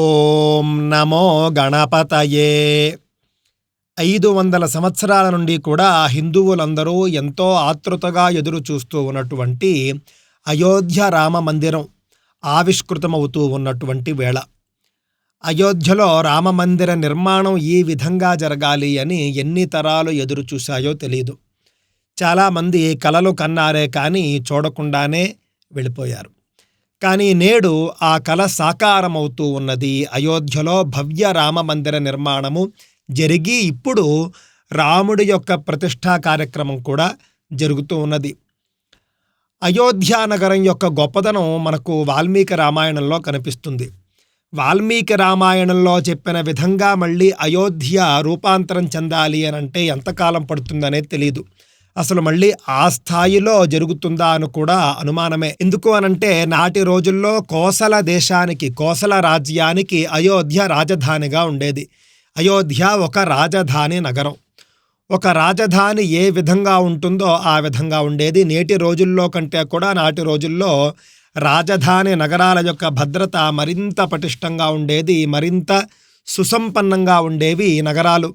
ఓం నమో గణపతయే. ఐదు వందల సంవత్సరాల నుండి కూడా హిందువులందరూ ఎంతో ఆతృతగా ఎదురు చూస్తూ ఉన్నటువంటి అయోధ్య రామ మందిరం ఆవిష్కృతమవుతూ ఉన్నటువంటి వేళ. అయోధ్యలో రామ మందిర నిర్మాణం ఈ విధంగా జరగాలి అని ఎన్ని తరాలు ఎదురు చూశాయో తెలియదు చాలామంది కలలు కన్నారే కానీ చూడకుండానే వెళ్ళిపోయారు. కానీ నేడు ఆ కళ సాకారమవుతూ ఉన్నది. అయోధ్యలో భవ్య రామ మందిర నిర్మాణము జరిగి ఇప్పుడు రాముడి యొక్క ప్రతిష్టా కార్యక్రమం కూడా జరుగుతూ ఉన్నది. అయోధ్య నగరం యొక్క గొప్పదనం మనకు వాల్మీకి రామాయణంలో కనిపిస్తుంది. వాల్మీకి రామాయణంలో చెప్పిన విధంగా మళ్ళీ అయోధ్య రూపాంతరం చెందాలి అని అంటే ఎంతకాలం పడుతుందనేది తెలియదు అసలు మళ్ళీ ఆ స్థాయిలో జరుగుతుందా అని కూడా అనుమానమే. ఎందుకు అనంటే నాటి రోజుల్లో కోసల దేశానికి కోసల రాజ్యానికి అయోధ్య రాజధానిగా ఉండేది. అయోధ్య ఒక రాజధాని నగరం. ఒక రాజధాని ఏ విధంగా ఉంటుందో ఆ విధంగా ఉండేది. నేటి రోజుల్లో కంటే కూడా నాటి రోజుల్లో రాజధాని నగరాల యొక్క భద్రత మరింత పటిష్టంగా ఉండేది. మరింత సుసంపన్నంగా ఉండేవి నగరాలు.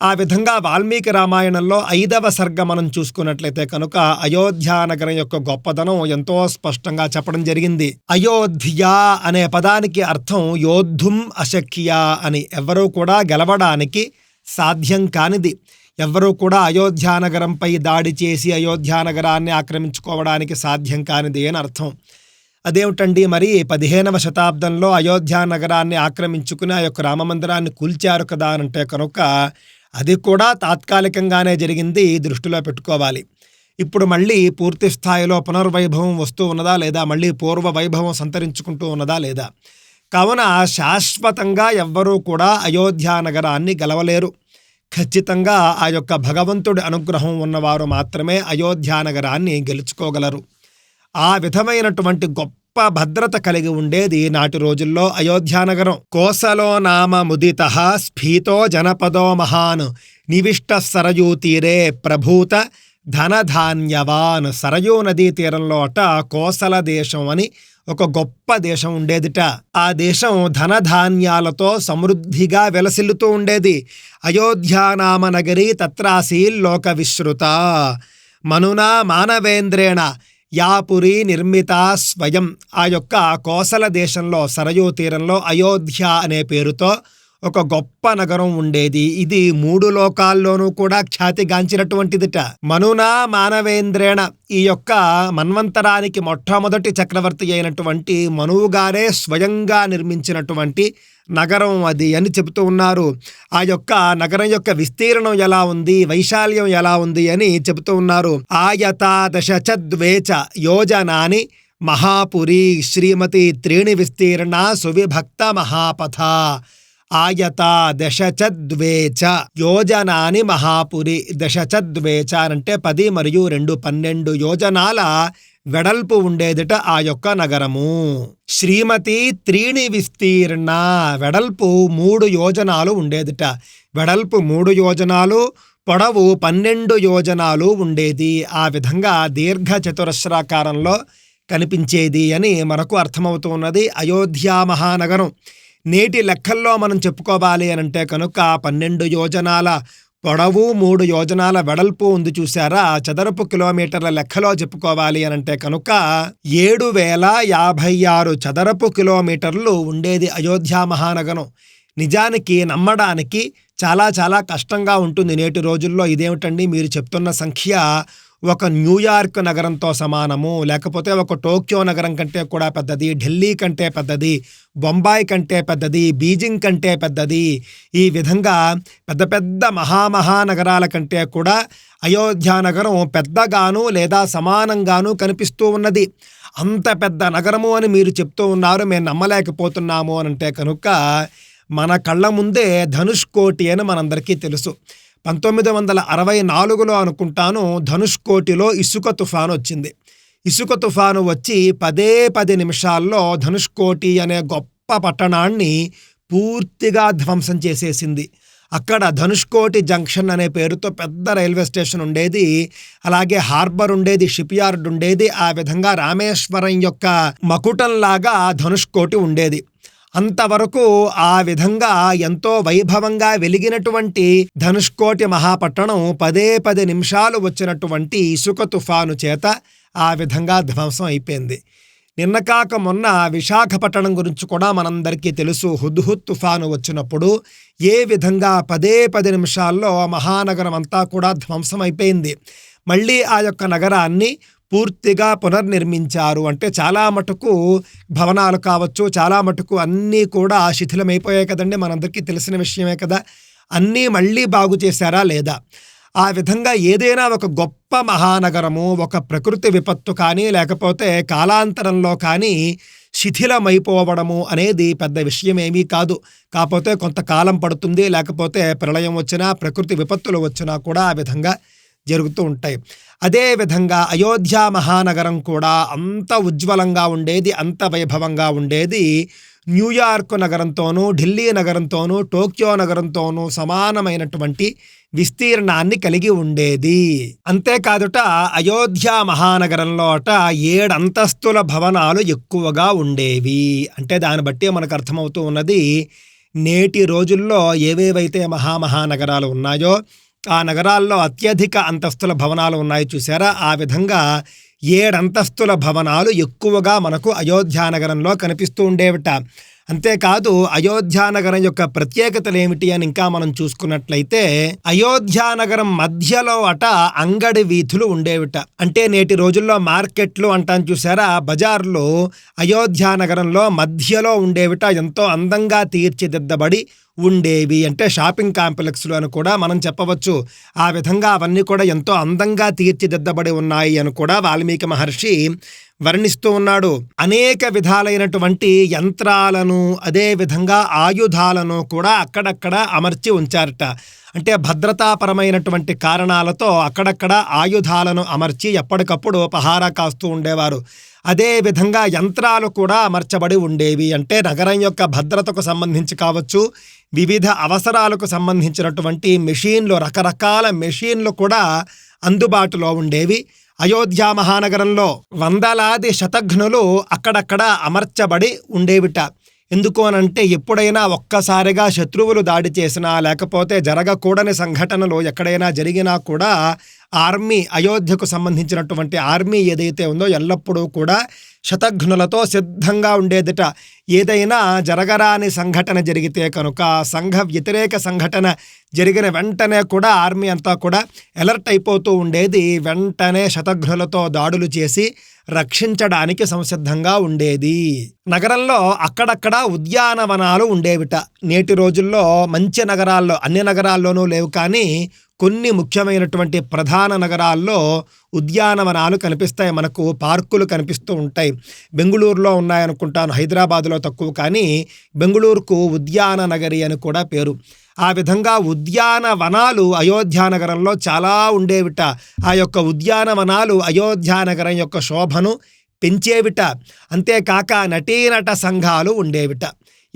ఆ విధంగా వాల్మీకి రామాయణంలో ఐదవ సర్గ మనం చూసుకున్నట్లయితే కనుక అయోధ్యానగరం యొక్క గొప్పదనం ఎంతో స్పష్టంగా చెప్పడం జరిగింది. అయోధ్య అనే పదానికి అర్థం యోద్ధుం అశక్య అని ఎవరూ కూడా గెలవడానికి సాధ్యం కానిది. ఎవ్వరూ కూడా అయోధ్యానగరంపై దాడి చేసి అయోధ్యానగరాన్ని ఆక్రమించుకోవడానికి సాధ్యం కానిది అని అర్థం. అదేమిటండి మరి పదిహేనవ శతాబ్దంలో అయోధ్యానగరాన్ని ఆక్రమించుకుని ఆ యొక్క రామమందిరాన్ని కూల్చారు కదా అంటే కనుక అది కూడా తాత్కాలికంగానే జరిగింది దృష్టిలో పెట్టుకోవాలి. ఇప్పుడు మళ్ళీ పూర్తి స్థాయిలో పునర్వైభవం వస్తూ ఉన్నదా లేదా? మళ్ళీ పూర్వ వైభవం సంతరించుకుంటూ ఉన్నదా లేదా? కావున శాశ్వతంగా ఎవ్వరూ కూడా అయోధ్య నగరాన్ని గెలవలేరు. ఖచ్చితంగా ఆ యొక్క భగవంతుడి అనుగ్రహం ఉన్నవారు మాత్రమే అయోధ్య నగరాన్ని గెలుచుకోగలరు. ఆ విధమైనటువంటి గొప్ప గొప్ప భద్రత కలిగి ఉండేది నాటి రోజుల్లో అయోధ్యానగరం కోసలో నామ ముదిత స్ఫీతో జనపదో మహాన్. నివిష్ట సరయూ తీరే ప్రభూత ధనధాన్యవాన్. సరయూ నదీ తీరంలో అట కోసల దేశం అని ఒక గొప్ప దేశం ఉండేదిట. ఆ దేశం ధనధాన్యాలతో సమృద్ధిగా వెలసిల్లుతూ ఉండేది. అయోధ్యానామ నగరి తత్రాసీల్లోక విశ్రుత మనునా మానవేంద్రేణ. యాపురి నిర్మిత స్వయం. ఆ యొక్క కోసల దేశంలో సరయూ తీరంలో అయోధ్య అనే పేరుతో ఒక గొప్ప నగరం ఉండేది. ఇది మూడు లోకాల్లోనూ కూడా ఖ్యాతిగాంచినటువంటిదిట. మనునా మానవేంద్రేణ ఈ యొక్క మన్వంతరానికి మొట్టమొదటి చక్రవర్తి అయినటువంటి మనువుగారే స్వయంగా నిర్మించినటువంటి నగరం అది అని చెబుతూ ఉన్నారు. ఆ యొక్క నగరం యొక్క విస్తీర్ణం ఎలా ఉంది? వైశాల్యం ఎలా ఉంది అని చెబుతూ ఉన్నారు. ఆయతాదశ చద్వేచ యోజనాని మహాపురి శ్రీమతి త్రీణి విస్తీర్ణ సువిభక్త మహాపథ. ఆయత దశచద్వేచ యోజనాని మహాపురి దశచద్వేచ అంటే పది మరియు రెండు పన్నెండు యోజనాల వెడల్పు ఉండేదిట ఆ యొక్క నగరము. శ్రీమతి త్రీణి విస్తీర్ణ వెడల్పు మూడు యోజనాలు ఉండేదిట. వెడల్పు మూడు యోజనాలు పొడవు పన్నెండు యోజనాలు ఉండేది. ఆ విధంగా దీర్ఘ చతురస్రాకారంలో కనిపించేది అని మనకు అర్థమవుతున్నది అయోధ్యా అయోధ్య మహానగరం. నేటి లెక్కల్లో మనం చెప్పుకోవాలి అని అంటే కనుక పన్నెండు యోజనాల పొడవు మూడు యోజనాల వెడల్పు ఉంది చూసారా చదరపు కిలోమీటర్ల లెక్కలో చెప్పుకోవాలి అని అంటే కనుక ఏడు వేల యాభై ఆరు చదరపు కిలోమీటర్లు ఉండేది అయోధ్య మహానగరం. నిజానికి నమ్మడానికి చాలా చాలా కష్టంగా ఉంటుంది నేటి రోజుల్లో. ఇదేమిటండి? మీరు చెప్తున్న సంఖ్య ఒక న్యూయార్క్ నగరంతో సమానము లేకపోతే ఒక టోక్యో నగరం కంటే కూడా పెద్దది ఢిల్లీ కంటే పెద్దది బొంబాయి కంటే పెద్దది బీజింగ్ కంటే పెద్దది. ఈ విధంగా పెద్ద పెద్ద మహామహానగరాల కంటే కూడా అయోధ్య నగరం పెద్దగాను లేదా సమానంగాను కనిపిస్తూ ఉన్నది. అంత పెద్ద నగరము అని మీరు చెప్తూ ఉన్నారు మేము నమ్మలేకపోతున్నాము అని అంటే కనుక మన కళ్ళ ముందే ధనుష్కోటి అని మనందరికీ తెలుసు. పంతొమ్మిది వందల అరవై నాలుగులో అనుకుంటాను ధనుష్కోటిలో ఇసుక తుఫాను వచ్చింది. ఇసుక తుఫాను వచ్చి పదే పది నిమిషాల్లో ధనుష్కోటి అనే గొప్ప పట్టణాన్ని పూర్తిగా ధ్వంసం చేసేసింది. అక్కడ ధనుష్కోటి జంక్షన్ అనే పేరుతో పెద్ద రైల్వే స్టేషన్ ఉండేది. అలాగే హార్బర్ ఉండేది షిప్ యార్డ్ ఉండేది. ఆ విధంగా రామేశ్వరం యొక్క మకుటంలాగా ధనుష్కోటి ఉండేది. అంతవరకు ఆ విధంగా ఎంతో వైభవంగా వెలిగినటువంటి ధనుష్కోటి మహాపట్టణం పదే పది నిమిషాలు వచ్చినటువంటి ఇసుక తుఫాను చేత ఆ విధంగా ధ్వంసం అయిపోయింది. నిన్న కాక మొన్న విశాఖపట్టణం గురించి కూడా మనందరికీ తెలుసు. హుద్హుద్ తుఫాను వచ్చినప్పుడు ఏ విధంగా పదే పది నిమిషాల్లో మహానగరం అంతా కూడా ధ్వంసం అయిపోయింది. మళ్ళీ ఆ యొక్క నగరాన్ని పూర్తిగా పునర్నిర్మించారు. అంటే చాలా మటుకు భవనాలు కావచ్చు చాలా మటుకు అన్నీ కూడా శిథిలమైపోయాయి కదండి. మనందరికీ తెలిసిన విషయమే కదా. అన్నీ మళ్ళీ బాగు చేశారా లేదా? ఆ విధంగా ఏదైనా ఒక గొప్ప మహానగరము ఒక ప్రకృతి విపత్తు కానీ లేకపోతే కాలాంతరంలో కానీ శిథిలమైపోవడము అనేది పెద్ద విషయం ఏమీ కాదు. కాకపోతే కొంతకాలం పడుతుంది లేకపోతే ప్రళయం వచ్చినా ప్రకృతి విపత్తులు వచ్చినా కూడా ఆ విధంగా జరుగుతూ ఉంటాయి. అదేవిధంగా అయోధ్య మహానగరం కూడా అంత ఉజ్వలంగా ఉండేది అంత వైభవంగా ఉండేది న్యూయార్క్ నగరంతోనూ ఢిల్లీ నగరంతోనూ టోక్యో నగరంతోనూ సమానమైనటువంటి విస్తీర్ణాన్ని కలిగి ఉండేది. అంతేకాదుట అయోధ్య మహానగరంలో అట ఏడంతస్తుల భవనాలు ఎక్కువగా ఉండేవి. అంటే దాన్ని బట్టి మనకు అర్థమవుతూ ఉన్నది నేటి రోజుల్లో ఏవేవైతే మహామహానగరాలు ఉన్నాయో ఆ నగరాల్లో అత్యధిక అంతస్తుల భవనాలు ఉన్నాయి చూసారా ఆ విధంగా ఏడంతస్తుల భవనాలు ఎక్కువగా మనకు అయోధ్యానగరంలో కనిపిస్తూ ఉండేవిట. అంతేకాదు అయోధ్యానగరం యొక్క ప్రత్యేకతలు ఏమిటి అని ఇంకా మనం చూసుకున్నట్లయితే అయోధ్యానగరం మధ్యలో అట అంగడి వీధులు ఉండేవిట. అంటే నేటి రోజుల్లో మార్కెట్లు అంటాను చూసారా బజార్లు అయోధ్యానగరంలో మధ్యలో ఉండేవిట ఎంతో అందంగా తీర్చిదిద్దబడి ఉండేవి. అంటే షాపింగ్ కాంప్లెక్స్లు అని కూడా మనం చెప్పవచ్చు. ఆ విధంగా అవన్నీ కూడా ఎంతో అందంగా తీర్చిదిద్దబడి ఉన్నాయి అని కూడా వాల్మీకి మహర్షి వర్ణిస్తూ ఉన్నాడు. అనేక విధాలైనటువంటి యంత్రాలను అదే విధంగా ఆయుధాలను కూడా అక్కడక్కడ అమర్చి ఉంచారట. అంటే భద్రతాపరమైనటువంటి కారణాలతో అక్కడక్కడ ఆయుధాలను అమర్చి ఎప్పటికప్పుడు పహారా కాస్తూ ఉండేవారు. అదే విధంగా యంత్రాలు కూడా అమర్చబడి ఉండేవి. అంటే నగరం యొక్క భద్రతకు సంబంధించి కావచ్చు వివిధ అవసరాలకు సంబంధించినటువంటి మెషీన్లు రకరకాల మెషీన్లు కూడా అందుబాటులో ఉండేవి. అయోధ్య మహానగరంలో వందలాది శతఘ్నులు అక్కడక్కడ అమర్చబడి ఉండేవిట. ఎందుకు అనంటే ఎప్పుడైనా ఒక్కసారిగా శత్రువులు దాడి చేసినా లేకపోతే జరగకూడని సంఘటనలు ఎక్కడైనా జరిగినా కూడా ఆర్మీ అయోధ్యకు సంబంధించినటువంటి ఆర్మీ ఏదైతే ఉందో ఎల్లప్పుడూ కూడా శతఘ్నులతో సిద్ధంగా ఉండేదిట. ఏదైనా జరగరాని సంఘటన జరిగితే కనుక సంఘ వ్యతిరేక సంఘటన జరిగిన వెంటనే కూడా ఆర్మీ అంతా కూడా అలర్ట్ అయిపోతూ ఉండేది. వెంటనే శతఘ్నులతో దాడులు చేసి రక్షించడానికి సంసిద్ధంగా ఉండేది. నగరంలో అక్కడక్కడ ఉద్యానవనాలు ఉండేవిట. నేటి రోజుల్లో మంచి నగరాల్లో అన్ని నగరాల్లోనూ లేవు కానీ కొన్ని ముఖ్యమైనటువంటి ప్రధాన నగరాల్లో ఉద్యానవనాలు కనిపిస్తాయి. మనకు పార్కులు కనిపిస్తూ ఉంటాయి. బెంగళూరులో ఉన్నాయనుకుంటాను. హైదరాబాదులో తక్కువ కానీ బెంగళూరుకు ఉద్యాన నగరి అని కూడా పేరు. ఆ విధంగా ఉద్యానవనాలు అయోధ్యానగరంలో చాలా ఉండేవిట. ఆ యొక్క ఉద్యానవనాలు అయోధ్యానగరం యొక్క శోభను పెంచేవిట. అంతేకాక నటీనట సంఘాలు ఉండేవిట.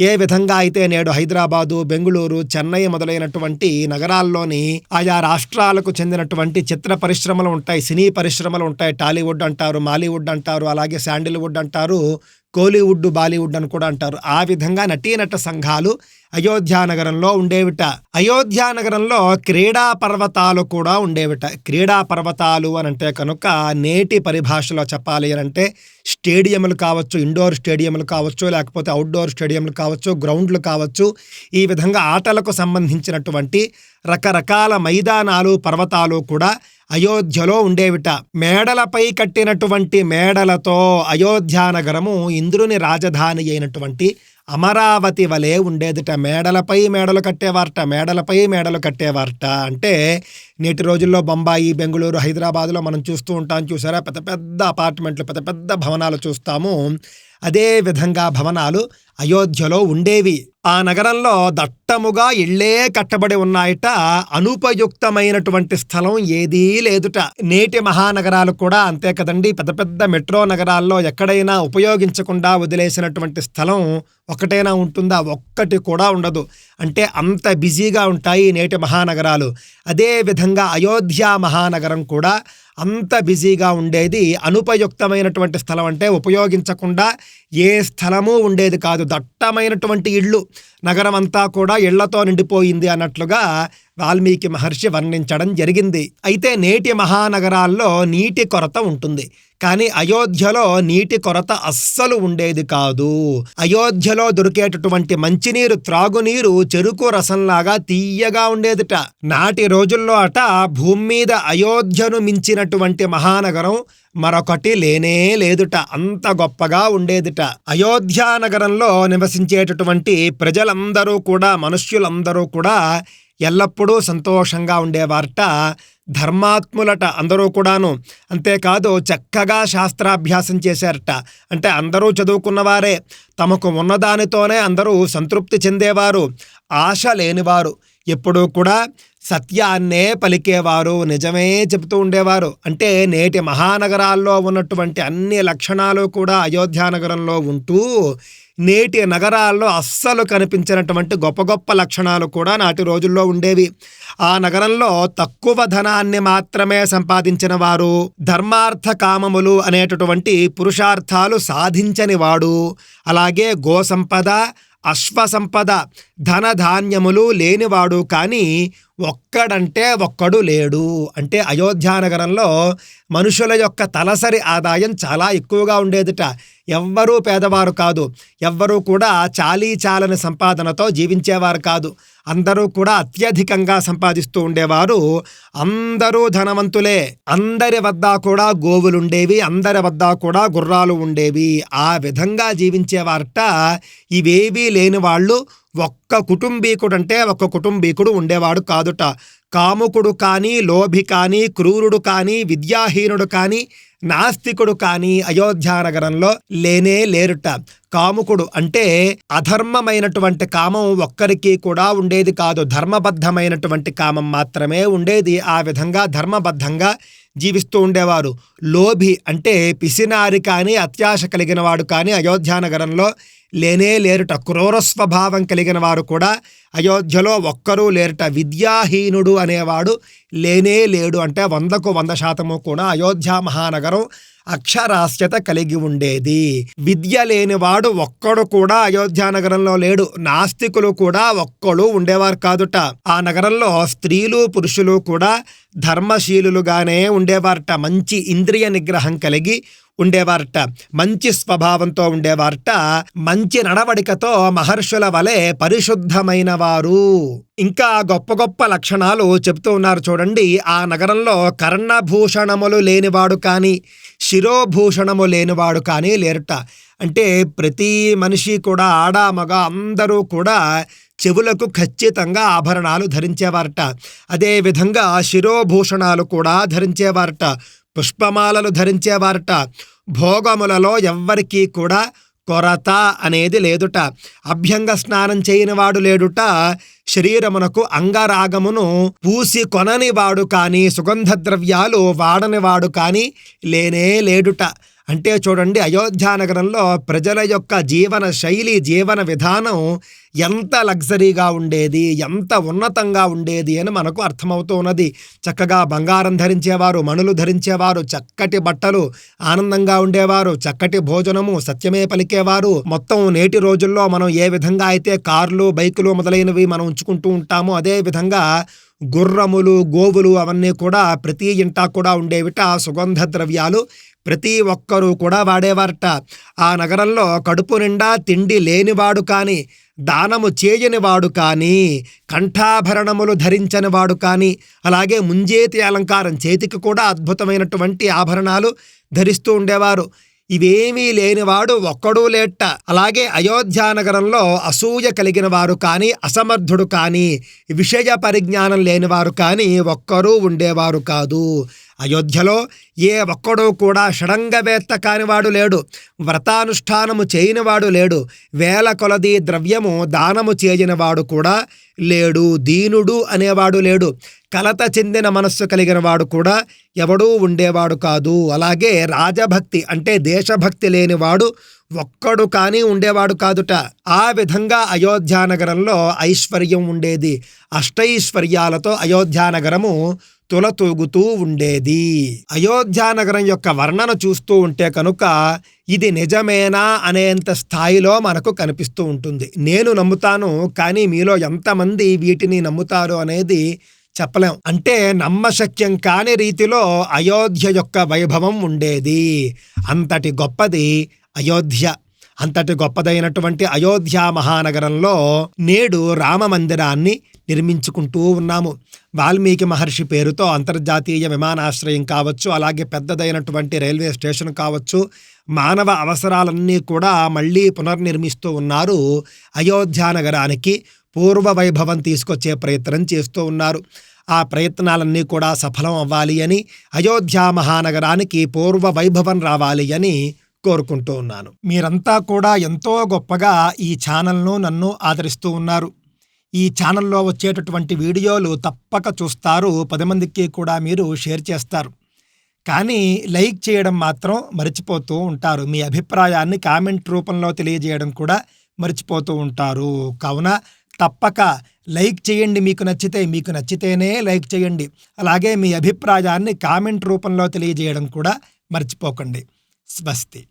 ఏ విధంగా అయితే నేడు హైదరాబాదు బెంగళూరు చెన్నై మొదలైనటువంటి నగరాల్లోని ఆయా రాష్ట్రాలకు చెందినటువంటి చిత్ర పరిశ్రమలు ఉంటాయి. సినీ పరిశ్రమలు ఉంటాయి. టాలీవుడ్ అంటారు మాలీవుడ్ అంటారు అలాగే శాండిల్వుడ్ అంటారు. కోలీవుడ్ బాలీవుడ్ అని కూడా అంటారు. ఆ విధంగా నటీనట సంఘాలు అయోధ్యానగరంలో ఉండేవిట. అయోధ్యానగరంలో క్రీడా పర్వతాలు కూడా ఉండేవిట. క్రీడా పర్వతాలు అని అంటే కనుక నేటి పరిభాషలో చెప్పాలి అని అంటే స్టేడియంలు కావచ్చు ఇండోర్ స్టేడియంలు కావచ్చు లేకపోతే అవుట్డోర్ స్టేడియంలు కావచ్చు గ్రౌండ్లు కావచ్చు. ఈ విధంగా ఆటలకు సంబంధించినటువంటి రకరకాల మైదానాలు పర్వతాలు కూడా అయోధ్యలో ఉండేవిట. మేడలపై కట్టినటువంటి మేడలతో అయోధ్యానగరము ఇంద్రుని రాజధాని అయినటువంటి అమరావతి వలె ఉండేదిట. మేడలపై మేడలు కట్టేవారట మేడలపై మేడలు కట్టేవారట. అంటే నేటి రోజుల్లో బొంబాయి బెంగళూరు హైదరాబాద్లో మనం చూస్తూ ఉంటాం. చూసారా? పెద్ద పెద్ద అపార్ట్మెంట్లు పెద్ద పెద్ద భవనాలు చూస్తాము. అదే విధంగా భవనాలు అయోధ్యలో ఉండేవి. ఆ నగరంలో దట్టముగా ఇళ్ళే కట్టబడి ఉన్నాయట. అనుపయుక్తమైనటువంటి స్థలం ఏదీ లేదుట. నేటి మహానగరాలు కూడా అంతే కదండి. పెద్ద పెద్ద మెట్రో నగరాల్లో ఎక్కడైనా ఉపయోగించకుండా వదిలేసినటువంటి స్థలం ఒకటైనా ఉంటుందా? ఒక్కటి కూడా ఉండదు. అంటే అంత బిజీగా ఉంటాయి నేటి మహానగరాలు. అదే విధంగా అయోధ్య మహానగరం కూడా అంత బిజీగా ఉండేది అనుపయుక్తమైనటువంటి స్థలం అంటే ఉపయోగించకుండా ఏ స్థలము ఉండేది కాదు. దట్టమైనటువంటి ఇళ్ళు. నగరం అంతా కూడా ఇళ్ళతో నిండిపోయింది అన్నట్లుగా వాల్మీకి మహర్షి వర్ణించడం జరిగింది. అయితే నేటి మహానగరాల్లో నీటి కొరత ఉంటుంది. కానీ అయోధ్యలో నీటి కొరత అస్సలు ఉండేది కాదు. అయోధ్యలో దొరికేటటువంటి మంచినీరు త్రాగునీరు చెరుకు రసంలాగా తీయగా ఉండేదిట. నాటి రోజుల్లో అట భూమి మీద అయోధ్యను మించినటువంటి మహానగరం మరొకటి లేనే లేదుట. అంత గొప్పగా ఉండేదిట. అయోధ్యానగరంలో నివసించేటటువంటి ప్రజలందరూ కూడా మనుష్యులందరూ కూడా ఎల్లప్పుడూ సంతోషంగా ఉండేవారట. ధర్మాత్ములట అందరూ కూడాను. అంతేకాదు చక్కగా శాస్త్రాభ్యాసం చేశారట. అంటే అందరూ చదువుకున్నవారే. తమకు ఉన్నదానితోనే అందరూ సంతృప్తి చెందేవారు. ఆశ లేనివారు. ఎప్పుడూ కూడా సత్యాన్నే పలికేవారు. నిజమే చెబుతూ ఉండేవారు. అంటే నేటి మహానగరాల్లో ఉన్నటువంటి అన్ని లక్షణాలు కూడా అయోధ్యానగరంలో ఉంటూ నేటి నగరాల్లో అస్సలు కనిపించినటువంటి గొప్ప గొప్ప లక్షణాలు కూడా నాటి రోజుల్లో ఉండేవి. ఆ నగరంలో తక్కువ ధనాన్ని మాత్రమే సంపాదించిన వారు ధర్మార్థ కామములు అనేటటువంటి పురుషార్థాలు సాధించని వాడు అలాగే గోసంపద అశ్వసంపద ధనధాన్యములు లేనివాడు కానీ ఒక్కడంటే ఒక్కడు లేడు. అంటే అయోధ్యానగరంలో మనుషుల యొక్క తలసరి ఆదాయం చాలా ఎక్కువగా ఉండేదిట. ఎవ్వరూ పేదవారు కాదు. ఎవ్వరూ కూడా చాలీ చాలని సంపాదనతో జీవించేవారు కాదు. అందరూ కూడా అత్యధికంగా సంపాదిస్తూ ఉండేవారు. అందరూ ధనవంతులే. అందరి వద్ద కూడా గోవులుండేవి అందరి వద్ద కూడా గుర్రాలు ఉండేవి. ఆ విధంగా జీవించేవారట ఇవేవీ లేని వాళ్ళు ఒక్క కుటుంబీకుడు అంటే ఒక్క కుటుంబీకుడు ఉండేవాడు కాదుట. కాముకుడు కానీ లోభి కానీ క్రూరుడు కానీ విద్యాహీనుడు కానీ నాస్తికుడు కానీ అయోధ్యానగరంలో లేనే లేరుట. కాముకుడు అంటే అధర్మమైనటువంటి కామం ఒక్కరికి కూడా ఉండేది కాదు. ధర్మబద్ధమైనటువంటి కామం మాత్రమే ఉండేది. ఆ విధంగా ధర్మబద్ధంగా జీవిస్తూ ఉండేవారు. లోభి అంటే పిసినారి కానీ అత్యాశ కలిగిన వాడు కానీ అయోధ్యానగరంలో లేనే లేరుట క్రూర స్వభావం కలిగిన వారు కూడా అయోధ్యలో ఒక్కరూ లేరుట విద్యాహీనుడు అనేవాడు లేనే లేడు అంటే వందకు వంద శాతము కూడా అయోధ్య మహానగరం అక్షరాస్యత కలిగి ఉండేది. విద్య లేనివాడు ఒక్కడు కూడా అయోధ్య నగరంలో లేడు. నాస్తికులు కూడా ఒక్కడు ఉండేవారు కాదుట. ఆ నగరంలో స్త్రీలు పురుషులు కూడా ధర్మశీలుగానే ఉండేవారట. మంచి ఇంద్రియ నిగ్రహం కలిగి ఉండేవారట. మంచి స్వభావంతో ఉండేవారట. మంచి నడవడికతో మహర్షుల వలె పరిశుద్ధమైన వారు ఇంకా గొప్ప గొప్ప లక్షణాలు చెప్తూ ఉన్నారు చూడండి. ఆ నగరంలో కర్ణభూషణములు లేనివాడు కానీ శిరోభూషణము లేనివాడు కానీ లేరుట. అంటే ప్రతి మనిషి కూడా ఆడ మగ అందరూ కూడా చెవులకు ఖచ్చితంగా ఆభరణాలు ధరించేవారట. అదేవిధంగా శిరోభూషణాలు కూడా ధరించేవారట. పుష్పమాలలు ధరించేవారట. భోగములలో ఎవ్వరికీ కూడా కొరత అనేది లేదుట. అభ్యంగ స్నానం చేయని వాడు లేడుట. శరీరమునకు అంగరాగమును పూసి కొనని వాడు కానీ సుగంధ ద్రవ్యాలు వాడని వాడు కానీ లేనే లేడుట. అంటే చూడండి అయోధ్యానగరంలో ప్రజల యొక్క జీవన శైలి జీవన విధానం ఎంత లగ్జరీగా ఉండేది ఎంత ఉన్నతంగా ఉండేది అని మనకు అర్థమవుతున్నది చక్కగా బంగారం ధరించేవారు మణులు ధరించేవారు చక్కటి బట్టలు ఆనందంగా ఉండేవారు చక్కటి భోజనము సత్యమే పలికేవారు. మొత్తం నేటి రోజుల్లో మనం ఏ విధంగా అయితే కార్లు బైకులు మొదలైనవి మనం ఉంచుకుంటూ ఉంటామో అదే విధంగా గుర్రములు గోవులు అవన్నీ కూడా ప్రతి ఇంటా కూడా ఉండేవిట సుగంధ ద్రవ్యాలు. ప్రతి ఒక్కరూ కూడా వాడేవారట. ఆ నగరంలో కడుపు నిండా తిండి లేనివాడు కానీ దానము చేయనివాడు కానీ కంఠాభరణములు ధరించని వాడు కానీ అలాగే ముంజేతి అలంకారం చేతికి కూడా అద్భుతమైనటువంటి ఆభరణాలు ధరిస్తూ ఉండేవారు. ఇవేమీ లేనివాడు ఒక్కడూ లేట. అలాగే అయోధ్యానగరంలో అసూయ కలిగిన వారు కానీ అసమర్థుడు కానీ విషయ పరిజ్ఞానం లేనివారు కానీ ఒక్కరూ ఉండేవారు కాదు. అయోధ్యలో ఏ ఒక్కడూ కూడా షడంగవేత్త కానివాడు లేడు. వ్రతానుష్ఠానము చేయనివాడు లేడు. వేల కొలది ద్రవ్యము దానము చేయనివాడు కూడా లేడు. దీనుడు అనేవాడు లేడు. కలత చెందిన మనస్సు కలిగిన వాడు కూడా ఎవడూ ఉండేవాడు కాదు. అలాగే రాజభక్తి అంటే దేశభక్తి లేనివాడు ఒక్కడు కానీ ఉండేవాడు కాదుట. ఆ విధంగా అయోధ్యానగరంలో ఐశ్వర్యం ఉండేది. అష్టైశ్వర్యాలతో అయోధ్యానగరము తులతూగుతూ ఉండేది. అయోధ్యానగరం యొక్క వర్ణన చూస్తూ ఉంటే కనుక ఇది నిజమేనా అనేంత స్థాయిలో మనకు కనిపిస్తూ ఉంటుంది. నేను నమ్ముతాను కానీ మీలో ఎంతమంది వీటిని నమ్ముతారు అనేది చెప్పలేం. అంటే నమ్మశక్యం కాని రీతిలో అయోధ్య యొక్క వైభవం ఉండేది. అంతటి గొప్పది అయోధ్య. అంతటి గొప్పదైనటువంటి అయోధ్య మహానగరంలో నేడు రామ మందిరాన్ని నిర్మించుకుంటూ ఉన్నాము. వాల్మీకి మహర్షి పేరుతో అంతర్జాతీయ విమానాశ్రయం కావచ్చు అలాగే పెద్దదైనటువంటి రైల్వే స్టేషన్ కావచ్చు మానవ అవసరాలన్నీ కూడా మళ్ళీ పునర్నిర్మిస్తూ ఉన్నారు. అయోధ్య నగరానికి పూర్వ వైభవం తీసుకొచ్చే ప్రయత్నం చేస్తూ ఉన్నారు. ఆ ప్రయత్నాలన్నీ కూడా సఫలం అవ్వాలి అని అయోధ్య మహానగరానికి పూర్వ వైభవం రావాలి అని కోరుకుంటూ ఉన్నాను. మీరంతా కూడా ఎంతో గొప్పగా ఈ ఛానల్ను నన్ను ఆదరిస్తూ ఉన్నారు. ఈ ఛానల్లో వచ్చేటటువంటి వీడియోలు తప్పక చూస్తారు. పది మందికి కూడా మీరు షేర్ చేస్తారు. కానీ లైక్ చేయడం మాత్రం మర్చిపోతూ ఉంటారు. మీ అభిప్రాయాన్ని కామెంట్ రూపంలో తెలియజేయడం కూడా మర్చిపోతూ ఉంటారు. కావున తప్పక లైక్ చేయండి. మీకు నచ్చితే మీకు నచ్చితేనే లైక్ చేయండి. అలాగే మీ అభిప్రాయాన్ని కామెంట్ రూపంలో తెలియజేయడం కూడా మర్చిపోకండి. స్వస్తి.